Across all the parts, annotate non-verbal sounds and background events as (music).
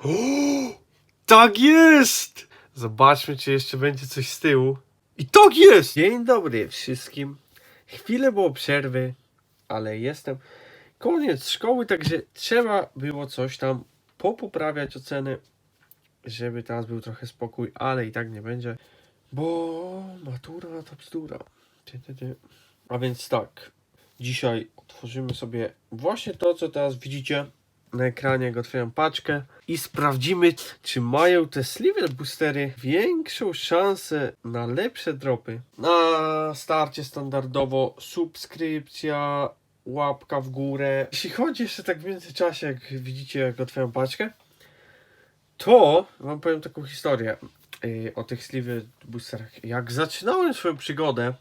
(gasps) Tak jest! Zobaczmy, czy jeszcze będzie coś z tyłu. I tak jest! Dzień dobry wszystkim. Chwilę było przerwy, ale jestem. Koniec szkoły, także trzeba było coś tam popoprawiać oceny, żeby teraz był trochę spokój, ale i tak nie będzie, bo matura to bzdura. A więc tak, dzisiaj otworzymy sobie właśnie to, co teraz widzicie na ekranie, jak otwieram paczkę i sprawdzimy, czy mają te sliver boostery większą szansę na lepsze dropy. Na starcie standardowo subskrypcja, łapka w górę. Jeśli chodzi jeszcze tak w międzyczasie, jak widzicie, jak otwieram paczkę, to wam powiem taką historię yy, o tych sliver boosterach. Jak zaczynałem swoją przygodę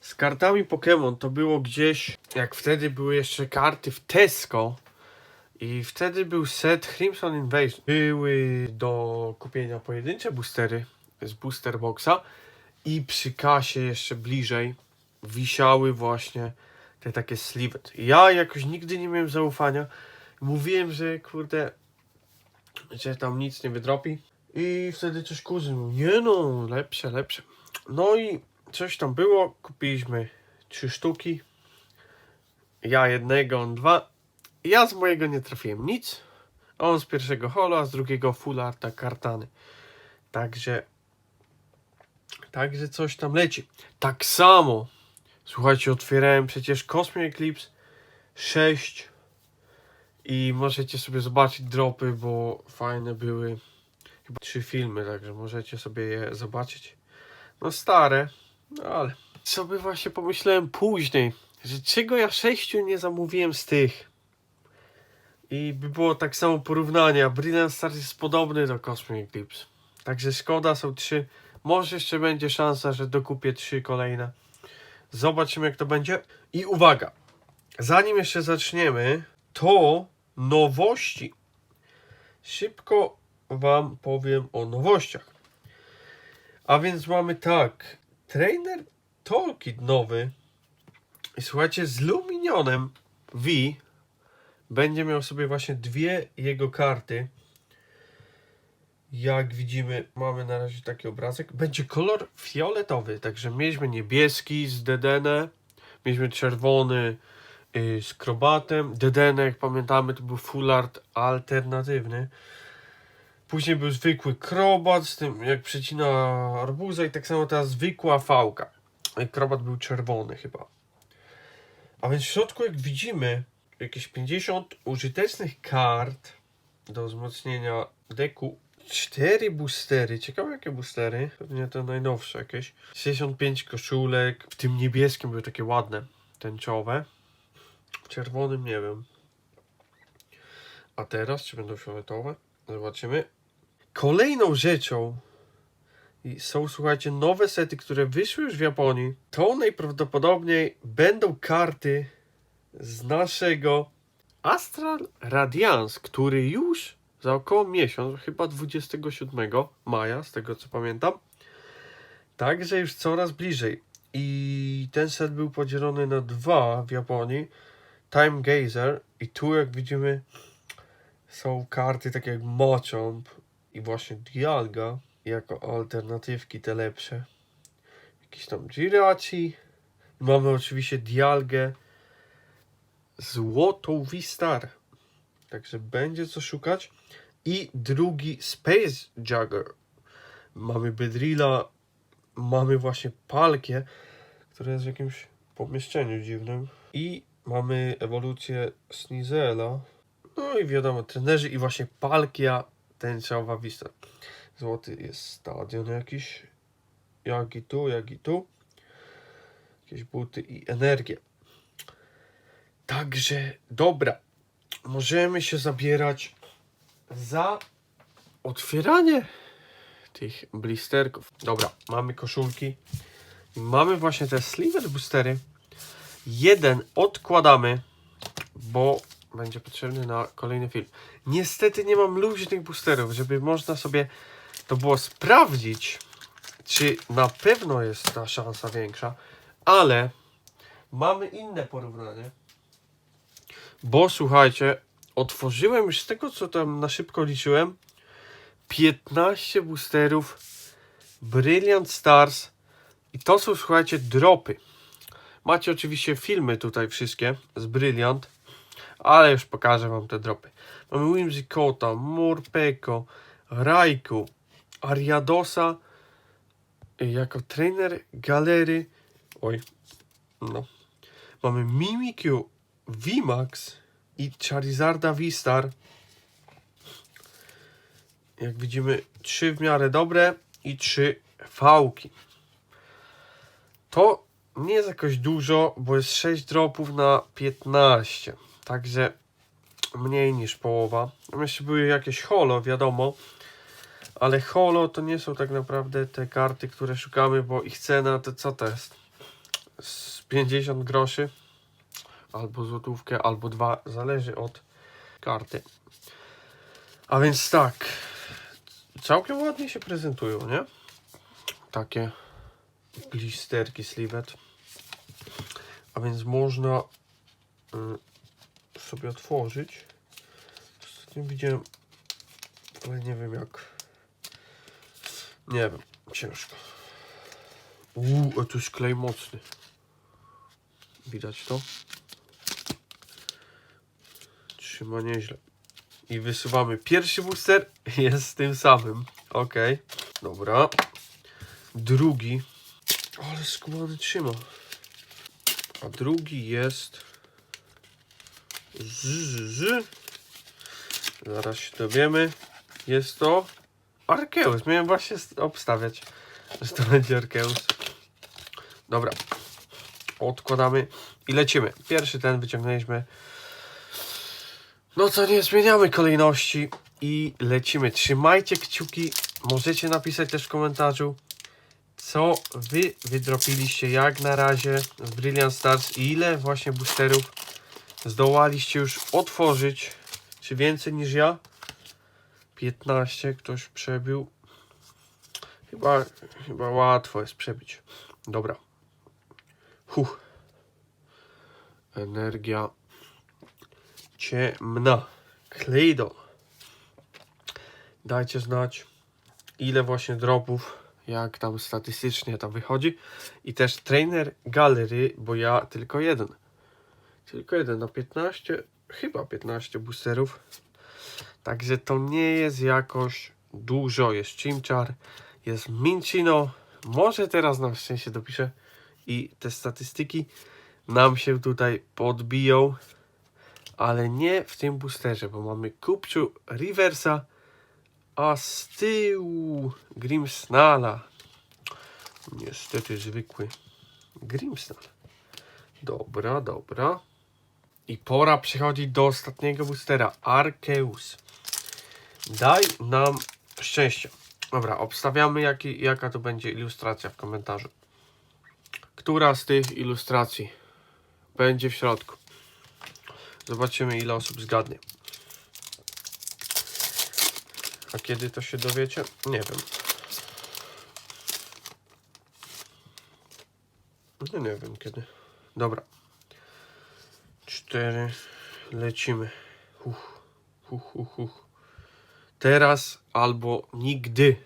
z kartami Pokémon, to było gdzieś, jak wtedy były jeszcze karty w Tesco, i wtedy był set Crimson Invasion. Były do kupienia pojedyncze boostery z booster boxa i przy kasie jeszcze bliżej wisiały właśnie te takie slivet. Ja jakoś nigdy nie miałem zaufania. Mówiłem, że kurde, że tam nic nie wydropi. I wtedy coś kuzyn mówił, nie no, lepsze, lepsze. No i coś tam było, kupiliśmy trzy sztuki. Ja jednego, on dwa. Ja z mojego nie trafiłem nic. On z pierwszego holo, a z drugiego full arta kartany. Także. Także coś tam leci. Tak samo. Słuchajcie, otwierałem przecież Cosmic Eclipse 6. I możecie sobie zobaczyć dropy, bo fajne były. Chyba trzy filmy, także możecie sobie je zobaczyć. No stare, no ale. Sobie właśnie pomyślałem później, że czego ja sześciu nie zamówiłem z tych. I by było tak samo porównania. Brilliant Stars jest podobny do Cosmic Eclipse. Także szkoda, są trzy. Może jeszcze będzie szansa, że dokupię trzy kolejne. Zobaczymy jak to będzie. I uwaga, zanim jeszcze zaczniemy, to nowości. Szybko Wam powiem o nowościach. A więc mamy tak. Trainer Toolkit nowy. Słuchajcie, z Luminionem V będzie miał sobie właśnie dwie jego karty. Jak widzimy, mamy na razie taki obrazek. Będzie kolor fioletowy, także mieliśmy niebieski z Dedene, mieliśmy czerwony y, z Krobatem. Dedene, jak pamiętamy, to był full art alternatywny. Później był zwykły Krobat z tym, jak przecina arbuza i tak samo ta zwykła fałka. Krobat był czerwony chyba. A więc w środku, jak widzimy, jakieś 50 użytecznych kart do wzmocnienia deku. 4 boostery. Ciekawe jakie boostery. Pewnie to najnowsze jakieś. 65 koszulek. W tym niebieskim były takie ładne, tęczowe. W czerwonym nie wiem. A teraz, czy będą fioletowe? Zobaczymy. Kolejną rzeczą są, słuchajcie, nowe sety, które wyszły już w Japonii. To najprawdopodobniej będą karty z naszego Astral Radiance, który już za około miesiąc, chyba 27 maja, z tego co pamiętam, także już coraz bliżej. I ten set był podzielony na dwa w Japonii. Time Gazer i tu jak widzimy są karty takie jak Mochamp i właśnie Dialga jako alternatywki te lepsze. Jakiś tam Jirachi. Mamy oczywiście Dialgę złotą Wistar. Także będzie co szukać. I drugi Space Jugger. Mamy Bedrilla, mamy właśnie Palkie, które jest w jakimś pomieszczeniu dziwnym. I mamy ewolucję Snizela. No i wiadomo, trenerzy i właśnie Palkia tęczowa Wistar. Złoty jest stadion jakiś. Jak i tu, jak i tu. Jakieś buty i energię. Także dobra, możemy się zabierać za otwieranie tych blisterków. Dobra, mamy koszulki. Mamy właśnie te sliver boostery. Jeden odkładamy, bo będzie potrzebny na kolejny film. Niestety nie mam luźnych boosterów, żeby można sobie to było sprawdzić, czy na pewno jest ta szansa większa, ale mamy inne porównanie. Bo słuchajcie, otworzyłem już z tego, co tam na szybko liczyłem, 15 boosterów Brilliant Stars i to są, słuchajcie, dropy. Macie oczywiście filmy tutaj wszystkie z Brilliant, ale już pokażę wam te dropy. Mamy Whimsicota, Morpeko, Raikou, Ariadosa y, jako trener galery. Oj, no. Mamy Mimikyu, VMAX i Charizarda V-Star. Jak widzimy, trzy w miarę dobre i trzy fałki. To nie jest jakoś dużo, bo jest 6 dropów na 15. Także mniej niż połowa. Jeszcze były jakieś holo, wiadomo. Ale holo to nie są tak naprawdę te karty, które szukamy, bo ich cena to co to jest? Z 50 groszy. Albo złotówkę, albo dwa. Zależy od karty. A więc tak. Całkiem ładnie się prezentują, nie? Takie blisterki slivet. A więc można y, sobie otworzyć. Ostatnio widziałem, ale nie wiem jak. Nie wiem, ciężko. Uuu, tu jest klej mocny. Widać to? Trzyma nieźle. I wysuwamy. Pierwszy booster (laughs) jest tym samym. Ok. Dobra. Drugi. Ale skumany trzyma. A drugi jest. Z, z, z. Zaraz się dowiemy. Jest to Arkeus. Miałem właśnie st- obstawiać, że to będzie Arkeus. Dobra. Odkładamy i lecimy. Pierwszy ten wyciągnęliśmy. No co nie zmieniamy kolejności i lecimy. Trzymajcie kciuki. Możecie napisać też w komentarzu, co wy wydropiliście jak na razie z Brilliant Stars i ile właśnie boosterów zdołaliście już otworzyć. Czy więcej niż ja? 15 ktoś przebił. Chyba, chyba łatwo jest przebić. Dobra. Huch. Energia ciemna. Kleidon. Dajcie znać, ile właśnie dropów, jak tam statystycznie to wychodzi. I też trainer galery, bo ja tylko jeden. Tylko jeden na 15, chyba 15 boosterów. Także to nie jest jakoś dużo. Jest Chimchar, jest Minchino. Może teraz na szczęście dopiszę i te statystyki nam się tutaj podbiją. Ale nie w tym boosterze, bo mamy Kupciu Reversa, a z tyłu Grimsnala. Niestety zwykły Grimsnal. Dobra, dobra. I pora przechodzić do ostatniego boostera, Arceus. Daj nam szczęście. Dobra, obstawiamy jaki, jaka to będzie ilustracja w komentarzu. Która z tych ilustracji będzie w środku? Zobaczymy ile osób zgadnie. A kiedy to się dowiecie? Nie wiem. No nie wiem kiedy. Dobra. Cztery. Lecimy. Huch, huch, huch, huch. Teraz albo nigdy.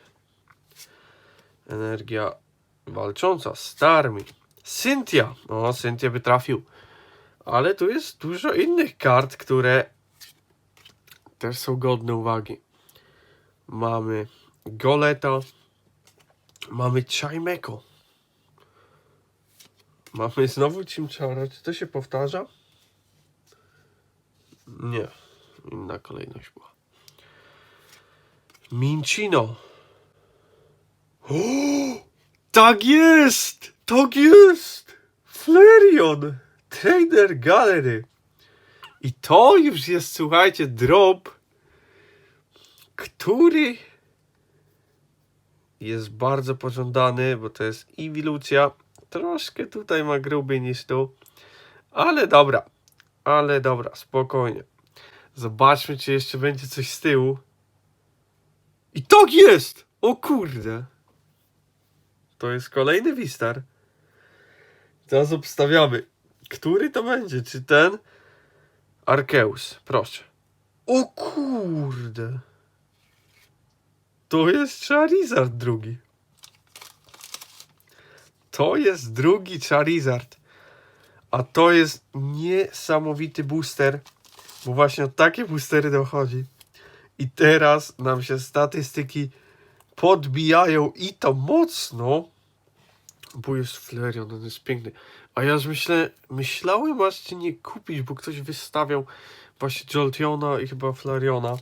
Energia walcząca. Starmi. Cynthia. O, Cynthia by trafił. Ale tu jest dużo innych kart, które też są godne uwagi. Mamy Goleta. Mamy Chimeko. Mamy znowu Chimchara. Czy to się powtarza? Nie. Inna kolejność była. Minchino. O, tak jest! Tak jest! Flareon! Trader Gallery. I to już jest, słuchajcie, drop, który jest bardzo pożądany, bo to jest Evolucja. Troszkę tutaj ma grubiej niż tu. Ale dobra. Ale dobra, spokojnie. Zobaczmy, czy jeszcze będzie coś z tyłu. I tak jest! O kurde! To jest kolejny Wistar. Teraz obstawiamy. Który to będzie? Czy ten? Arceus, proszę. O kurde. To jest Charizard drugi. To jest drugi Charizard. A to jest niesamowity booster. Bo właśnie o takie boostery dochodzi. I teraz nam się statystyki podbijają i to mocno. Bo jest Flareon, on jest piękny. A ja już myślę, myślałem właśnie nie kupić, bo ktoś wystawiał właśnie Jolteona i chyba Flareona.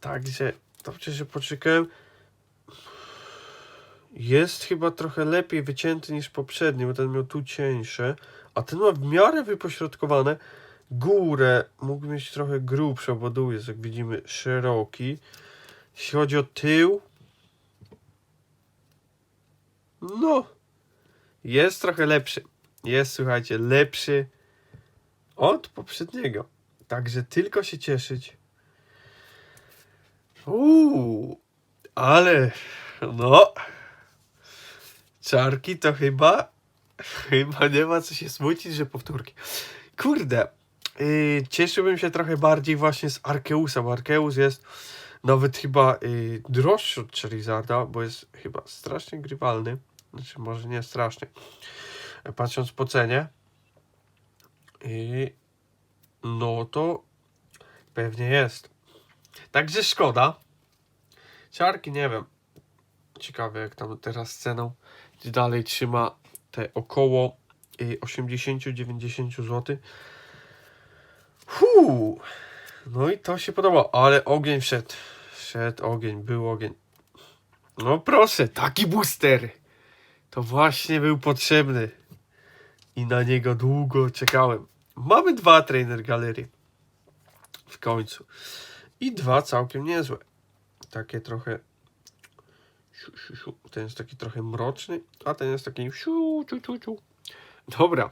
Także dobrze, że poczekałem. Jest chyba trochę lepiej wycięty niż poprzedni, bo ten miał tu cieńsze, a ten ma w miarę wypośrodkowane. Górę mógł mieć trochę grubszą, bo dół jest, jak widzimy, szeroki. Jeśli chodzi o tył, no, jest trochę lepszy. Jest, słuchajcie, lepszy od poprzedniego. Także tylko się cieszyć. Uuu, ale no, czarki to chyba, chyba nie ma co się smucić, że powtórki. Kurde, yy, cieszyłbym się trochę bardziej właśnie z Arkeusa, bo Arkeus jest nawet chyba yy, droższy od Charizarda, bo jest chyba strasznie grywalny. Znaczy, może nie strasznie. Patrząc po cenie. I no to pewnie jest. Także szkoda. Ciarki nie wiem. Ciekawe jak tam teraz ceną. Dalej trzyma te około y, 80-90 zł. Huu. No i to się podobało. Ale ogień wszedł. Ogień, był ogień. No proszę, taki booster. To właśnie był potrzebny. I na niego długo czekałem. Mamy dwa trainer galerii. W końcu. I dwa całkiem niezłe. Takie trochę. Ten jest taki trochę mroczny, a ten jest taki. Dobra.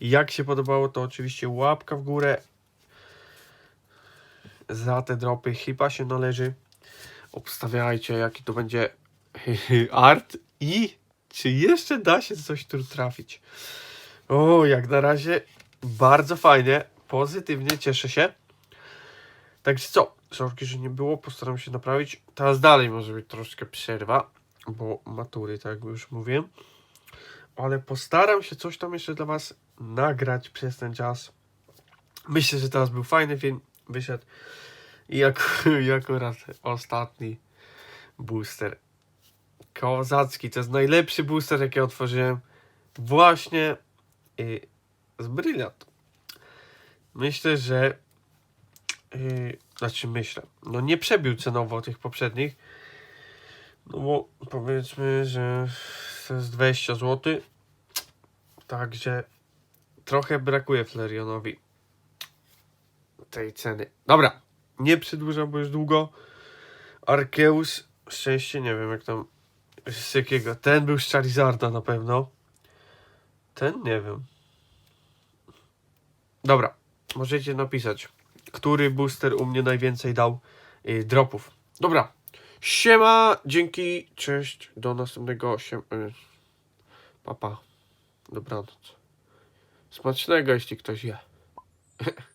Jak się podobało, to oczywiście łapka w górę. Za te dropy chyba się należy. Obstawiajcie, jaki to będzie (laughs) art i czy jeszcze da się coś tu trafić. O, jak na razie bardzo fajnie, pozytywnie, cieszę się. Także co, sorki, że nie było, postaram się naprawić. Teraz dalej może być troszkę przerwa, bo matury, tak jak już mówiłem. Ale postaram się coś tam jeszcze dla Was nagrać przez ten czas. Myślę, że teraz był fajny film, wyszedł. I jak, (laughs) i akurat ostatni booster. Kozacki, to jest najlepszy booster, jaki otworzyłem. Właśnie y, z Brilliant. Myślę, że y, znaczy myślę, no nie przebił cenowo tych poprzednich. No bo powiedzmy, że to jest 20 zł. Także trochę brakuje Flarionowi tej ceny. Dobra, nie przedłużam, bo już długo. Arkeus, szczęście, nie wiem jak tam z jakiego. Ten był z Charizarda na pewno. Ten nie wiem. Dobra, możecie napisać, który booster u mnie najwięcej dał y, dropów. Dobra, siema, dzięki, cześć, do następnego, siem, y, papa, dobranoc. Smacznego, jeśli ktoś je. (laughs)